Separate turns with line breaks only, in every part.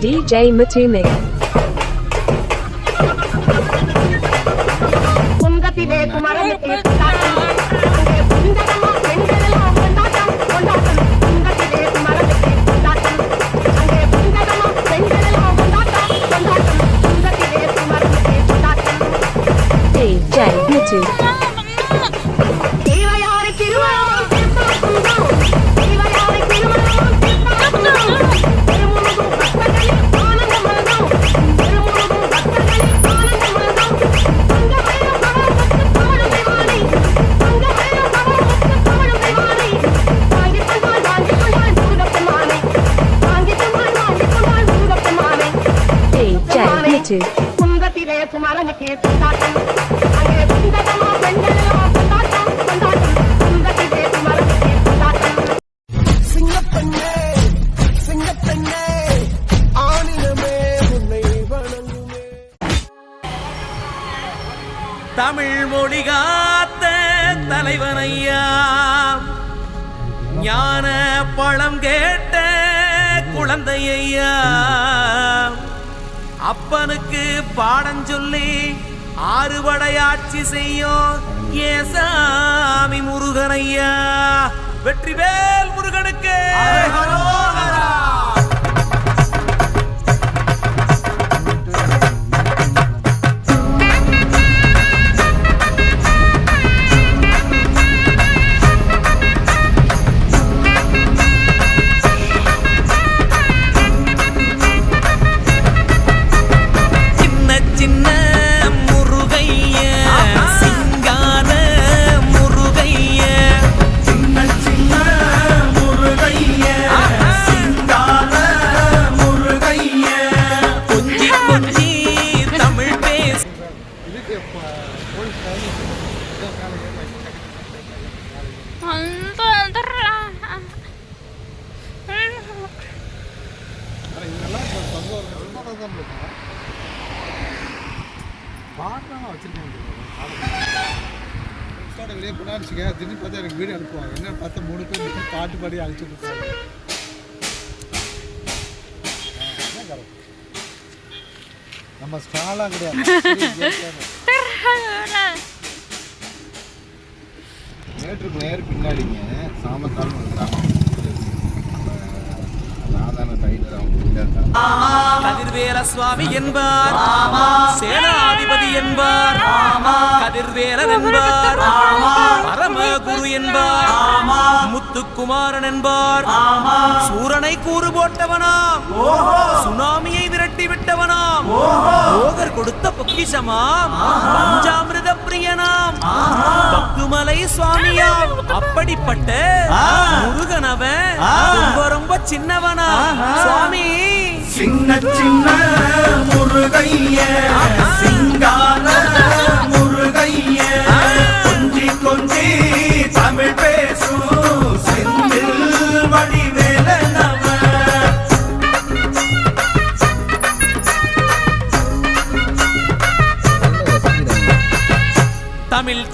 DJ
Matumig. தலைவனையா? ஞான பழம் கேட்ட குழந்தையா அப்பனுக்கு பாடம் சொல்லி ஆறுபடையாட்சி செய்யும் ஏசாமி முருகனையா?
வெற்றி பேர்
பாட்டெல்லாம் வச்சிருக்கேன் ஃப்ரெண்ட்ஸோட வெளியே போனான்னு வச்சுக்க திடீர்னு பார்த்தா எனக்கு வீடியோ அனுப்புவாங்க. என்ன பார்த்தா மூணு பேர் பாட்டு பாடி அழிச்சு கொடுத்தாங்க நம்ம ஸ்டாலாக கிடையாது. மேட்ருக்கு நேர் பின்னாடிங்க. சாமத்தாலும் ஒரு கிராமம்
கதிர்வேல சுவாமி என்பார். சேனாதிபதி என்பார். கதிர்வேலன் என்பார். பரமகுரு என்பார். முத்துக்குமாரன் என்பார். சூரனை கூறு போட்டவனாம். சுனாமியை விரட்டி விட்டவனாம். போகர் கொடுத்த பொக்கிஷமாம். பஞ்சாமிரத பிரியனாம் சுவாமியாம் அப்படிப்பட்ட முருகனவன். ரொம்ப ரொம்ப சின்னவனா. சுவாமி.
சின்ன சின்ன முருகைய சிங்கார முருகைய. கொஞ்சி கொஞ்சி தமிழ் பேசும்.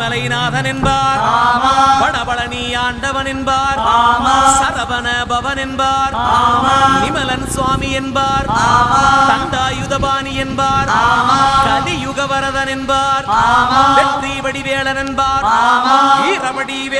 மலைநாதன் என்பார். வடபழனி ஆண்டவன் என்பார். சரவண பவன் என்பார். விமலன் சுவாமி என்பார். தண்டாயுதபாணி
என்பார். கலியுக வரதன் என்பார். வெற்றி வடிவேலன் என்பார். ஈரவடி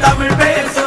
தமிழ்
பேச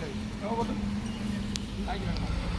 哎，小
伙子，来一个。